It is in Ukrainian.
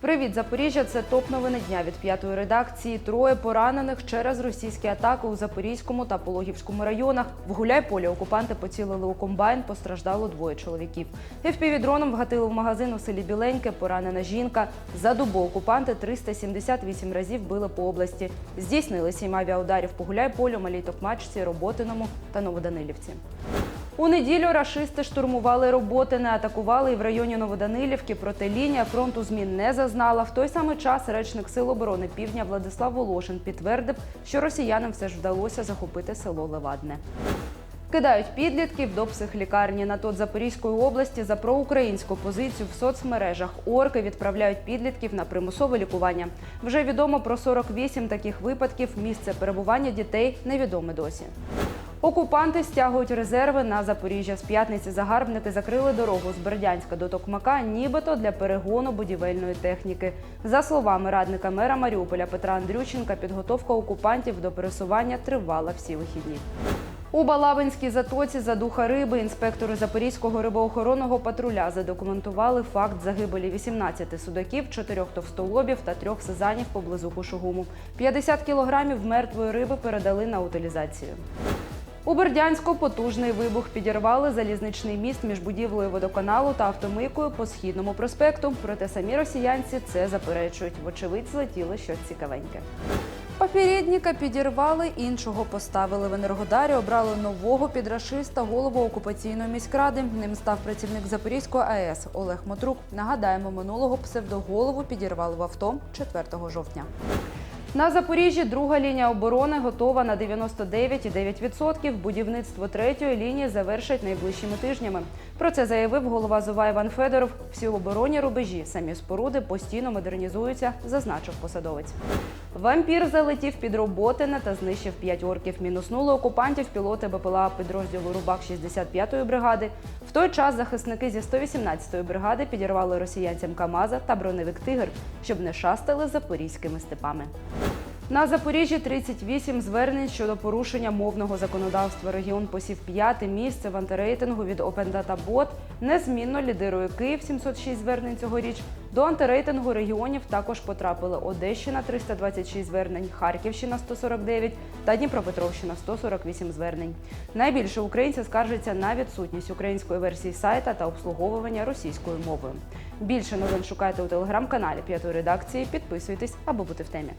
Привіт, Запоріжжя! Це топ новини дня від п'ятої редакції. Троє поранених через російські атаки у Запорізькому та Пологівському районах. В Гуляйполі окупанти поцілили у комбайн. Постраждало двоє чоловіків. ФПВ-дроном вгатили в магазин у селі Біленьке. Поранена жінка. За добу окупанти 378 разів били по області. Здійснили сім авіаударів по Гуляйполю, Малій Токмачці, Роботиному та Новоданилівці. У неділю рашисти штурмували роботи, не атакували і в районі Новоданилівки, проте лінія фронту змін не зазнала. В той самий час речник Сил оборони Півдня Владислав Волошин підтвердив, що росіянам все ж вдалося захопити село Левадне. Кидають підлітків до психлікарні. На тот Запорізької області за проукраїнську позицію в соцмережах орки відправляють підлітків на примусове лікування. Вже відомо про 48 таких випадків. Місце перебування дітей невідоме досі. Окупанти стягують резерви на Запоріжжя. З п'ятниці загарбники закрили дорогу з Бердянська до Токмака, нібито для перегону будівельної техніки. За словами радника мера Маріуполя Петра Андрющенка, підготовка окупантів до пересування тривала всі вихідні. У Балабинській затоці за духа риби інспектори Запорізького рибоохоронного патруля задокументували факт загибелі 18 судаків, 4 товстолобів та 3 сазанів поблизу Кушугуму. 50 кілограмів мертвої риби передали на утилізацію. У Бердянську потужний вибух підірвали залізничний міст між будівлею водоканалу та автомийкою по східному проспекту. Проте самі росіянці це заперечують. Вочевидь, злетіло щось цікавеньке. Попередника підірвали, іншого поставили в Енергодарі, обрали нового підрашиста, голову окупаційної міськради. Ним став працівник Запорізької АЕС Олег Мотрук. Нагадаємо, минулого псевдоголову підірвали в авто 4 жовтня. На Запоріжжі друга лінія оборони готова на 99,9%. Будівництво третьої лінії завершать найближчими тижнями. Про це заявив голова ЗОВА Іван Федоров. Всі оборонні рубежі, самі споруди постійно модернізуються, зазначив посадовець. Вампір залетів під Роботина та знищив п'ять орків. Мінуснули окупантів пілоти БПЛА підрозділу Рубак 65-ї бригади. В той час захисники зі 118-ї бригади підірвали росіянцям Камаза та броневик Тигр, щоб не шастали запорізькими степами. На Запоріжжі 38 звернень щодо порушення мовного законодавства. Регіон посів п'яте місце в антирейтингу від Open Data Bot. Незмінно лідирує Київ 706 звернень цьогоріч. До антирейтингу регіонів також потрапили Одещина 326 звернень, Харківщина 149 та Дніпропетровщина 148 звернень. Найбільше українці скаржаться на відсутність української версії сайта та обслуговування російською мовою. Більше новин шукайте у телеграм-каналі п'ятої редакції. Підписуйтесь, аби бути в темі.